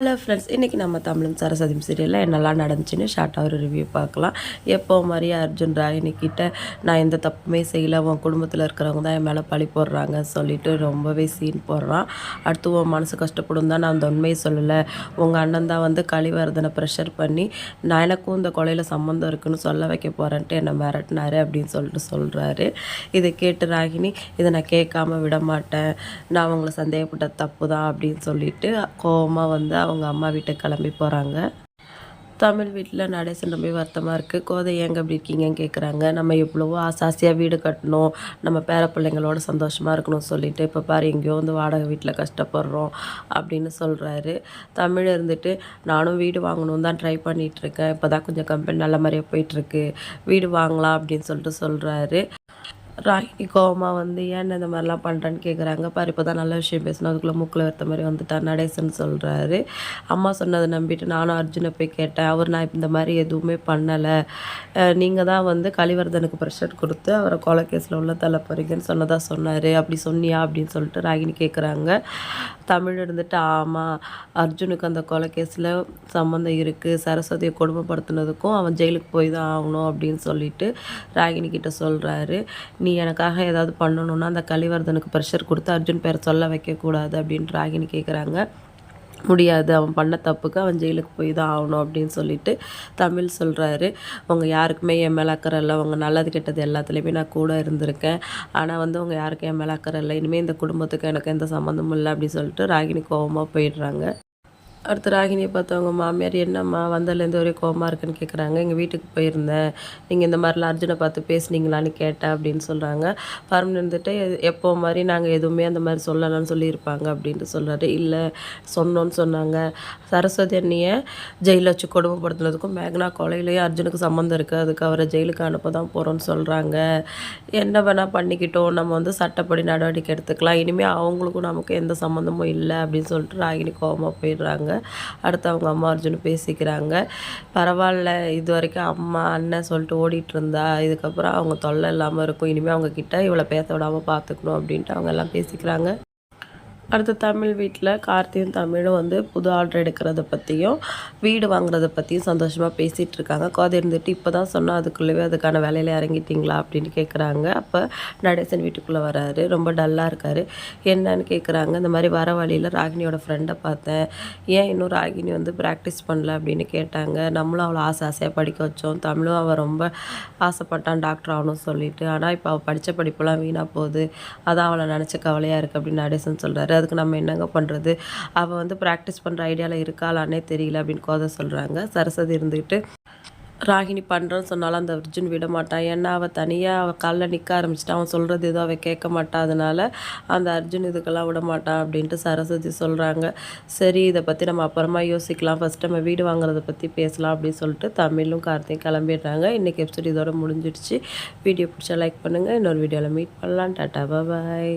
Hello friends இன்றைக்கி நம்ம தமிழும் சரஸ்வதி சீரியலில் என்னெல்லாம் நடந்துச்சுன்னு ஷார்ட்டாக ஒரு ரிவ்யூ பார்க்கலாம். எப்போ மாதிரி அர்ஜுன் ராகினி நான் எந்த தப்புமே செய்யலை உன் குடும்பத்தில் இருக்கிறவங்க தான் என் மேலே பழி போடுறாங்க சொல்லிட்டு ரொம்பவே சீன் போடுறான். அடுத்து உன் மனசு கஷ்டப்படும் தான் நான் அந்த உண்மையை சொல்லலை. உங்கள் அண்ணன் தான் வந்து கழிவர்தனை ப்ரெஷர் பண்ணி நான் எனக்கும் இந்த கொலையில் சம்மந்தம் இருக்குன்னு சொல்ல வைக்க போகிறேன்ட்டு என்னை மிரட்டினாரு அப்படின்னு சொல்லிட்டு சொல்கிறாரு இதை கேட்டு ராகினி இதை நான் கேட்காம விட மாட்டேன். நான் அவங்கள சந்தேகப்பட்ட தப்பு தான் அப்படின்னு சொல்லிட்டு கோபமாக வந்து அவங்க அம்மா வீட்டுக்கு கிளம்பி போகிறாங்க தமிழ் வீட்டில் நடேசன் ரொம்ப வருத்தமாக இருக்குது கோதை ஏங்க இப்படி இருக்கீங்கன்னு கேட்குறாங்க நம்ம எவ்வளவோ ஆசாசியாக வீடு கட்டணும். நம்ம பேர பிள்ளைங்களோட சந்தோஷமாக இருக்கணும்னு சொல்லிட்டு இப்போ பாரு எங்கேயோ வந்து வாடகை வீட்டில் கஷ்டப்படுறோம் அப்படின்னு சொல்கிறாரு தமிழ் இருந்துட்டு நானும் வீடு வாங்கணும் தான் ட்ரை பண்ணிகிட்ருக்கேன் இப்போ தான் கொஞ்சம் கம்பெனி நல்ல மாதிரியாக போயிட்டுருக்கு வீடு வாங்கலாம் அப்படின்னு சொல்லிட்டு சொல்கிறாரு ராகினி கோவமாக வந்து ஏன் இந்த மாதிரிலாம் பண்ணுறேன்னு கேட்குறாங்க பாரு இப்போ தான் நல்ல விஷயம் பேசணும் அதுக்குள்ளே மூக்கில் வைத்த மாதிரி வந்துட்டான் நடேசன் சொல்கிறாரு அம்மா சொன்னதை நம்பிட்டு நானும் அர்ஜுனை போய் கேட்டேன். அவர் நான் இந்த மாதிரி எதுவுமே பண்ணலை. நீங்கள் தான் வந்து கலிவர்தனுக்கு ப்ரெஷர் கொடுத்து அவரை கொலை கேஸில் உள்ள தலை போகிறீங்கன்னு சொன்னதாக சொன்னார். அப்படி சொன்னியா? அப்படின்னு சொல்லிட்டு ராகினி கேட்குறாங்க தமிழ் இருந்துட்டு ஆமாம் அர்ஜுனுக்கு அந்த கொலை கேஸில் சம்மந்தம் இருக்குது சரஸ்வதியை கொடுமைப்படுத்தினதுக்கும் அவன் ஜெயிலுக்கு போய் தான் ஆகணும் அப்படின்னு சொல்லிட்டு ராகினி கிட்ட சொல்கிறாரு நீ எனக்காக ஏதாவது பண்ணணுன்னா அந்த கலிவர்தனுக்கு ப்ரெஷர் கொடுத்து அர்ஜுன் பேரை சொல்ல வைக்கக்கூடாது அப்படின்னு ராகினி கேட்குறாங்க முடியாது. அவன் பண்ண தப்புக்கு அவன் ஜெயிலுக்கு போய் தான் ஆகணும் அப்படின்னு சொல்லிட்டு தமிழ் சொல்கிறாரு அவங்க யாருக்குமே என் மேலே அக்கறை இல்லை. அவங்க நல்லது கெட்டது எல்லாத்துலேயுமே நான் கூட இருந்திருக்கேன். ஆனால் வந்து அவங்க யாருக்கும் என் மேலே அக்கறை இல்லை. இனிமேல் இந்த குடும்பத்துக்கு எனக்கு எந்த சம்மந்தமும் இல்லை அப்படின்னு சொல்லிட்டு ராகினி கோபமாக போயிடுறாங்க. அடுத்து ராகினியை பார்த்தவங்க மாமியார் என்னம்மா வந்ததுலேருந்து ஒரே கோமா இருக்குன்னு கேட்குறாங்க எங்கள் வீட்டுக்கு போயிருந்தேன். நீங்கள் இந்த மாதிரிலாம் அர்ஜுனை பார்த்து பேசுனீங்களான்னு கேட்டேன் அப்படின்னு சொல்கிறாங்க பரமன் இருந்துட்டு எப்போ மாதிரி நாங்கள் எதுவுமே அந்த மாதிரி சொல்லலாம்னு சொல்லியிருப்பாங்க அப்படின்ட்டு சொல்கிறாரு இல்லை சொன்னோன்னு சொன்னாங்க. சரஸ்வதி அண்ணியை ஜெயிலில் வச்சு கொடுமைப்படுத்துனதுக்கும் மேக்னா கொலையிலேயும் அர்ஜுனுக்கு சம்மந்தம் இருக்குது அதுக்கு அவரை ஜெயிலுக்கு அனுப்ப தான் போகிறோன்னு சொல்கிறாங்க என்ன வேணால் பண்ணிக்கிட்டோம். நம்ம வந்து சட்டப்படி நடவடிக்கை எடுத்துக்கலாம். இனிமேல் அவங்களுக்கும் நமக்கு எந்த சம்மந்தமும் இல்லை அப்படின்னு சொல்லிட்டு ராகினி கோபமாக போயிடுறாங்க. அடுத்து அவங்க அம்மா அர்ஜுன் பேசிக்கிறாங்க. பரவாயில்ல இது வரைக்கும் அம்மா அண்ணன் சொல்லிட்டு ஓடிட்டு இருந்தா இதுக்கப்புறம் அவங்க தொல்லை இல்லாமல் இருக்கும். இனிமேல் அவங்க கிட்ட இவளை பேச விடாமல் பார்த்துக்கணும் அப்படின்ட்டு அவங்க எல்லாம் பேசிக்கிறாங்க. அடுத்து தமிழ் வீட்டில் கார்த்தியும் தமிழும் வந்து புது ஆர்டர் எடுக்கிறத பற்றியும் வீடு வாங்குறத பற்றியும் சந்தோஷமாக பேசிகிட்டு இருக்காங்க. கோதை இருந்துட்டு இப்போ தான் சொன்னால் அதுக்குள்ளேயே அதுக்கான வேலையில் இறங்கிட்டீங்களா அப்படின்னு கேட்குறாங்க அப்போ நடேசன் வீட்டுக்குள்ளே வராரு. ரொம்ப டல்லாக இருக்கார். என்னன்னு கேட்குறாங்க இந்த மாதிரி வர வழியில் ராகினியோட ஃப்ரெண்டை பார்த்தேன். ஏன் இன்னும் ராகினி வந்து ப்ராக்டிஸ் பண்ணல அப்படின்னு கேட்டாங்க. நம்மளும் அவளை ஆசை ஆசையாக படிக்க வச்சோம். தமிழும் அவள் ரொம்ப ஆசைப்பட்டான் டாக்டர் ஆகணும்னு சொல்லிட்டு. ஆனால் இப்போ அவள் படித்த படிப்பெல்லாம் வீணாக போகுது. அதான் அவளை நினச்ச கவலையாக இருக்குது அப்படின்னு நடேசன் சொல்கிறாரு அதுக்கு நம்ம என்னங்க பண்ணுறது அவள் வந்து ப்ராக்டிஸ் பண்ணுற ஐடியாவில் இருக்காளானே தெரியல அப்படின்னு கோதை சொல்கிறாங்க சரஸ்வதி இருந்துக்கிட்டு ராகினி பண்ணுறோன்னு சொன்னாலும் அந்த அர்ஜுன் விட மாட்டான் ஏன்னா அவள் தனியாக அவள் காலில் நிற்க ஆரம்பிச்சிட்டா. அவன் சொல்கிறது எதுவும் அவள் கேட்க மாட்டான் அதனால் அந்த அர்ஜுன் இதுக்கெல்லாம் விட மாட்டான் அப்படின்ட்டு சரஸ்வதி சொல்கிறாங்க சரி இதை பற்றி நம்ம அப்புறமா யோசிக்கலாம். ஃபஸ்ட் நம்ம வீடு வாங்குறத பற்றி பேசலாம். அப்படின்னு சொல்லிட்டு தமிழும் கார்த்தியும் கிளம்பிடுறாங்க. இன்றைக்கி எபிசோட் இதோட முடிஞ்சிடுச்சு. வீடியோ பிடிச்சா லைக் பண்ணுங்கள் இன்னொரு வீடியோவில் மீட் பண்ணலாம். டாட்டா பாய்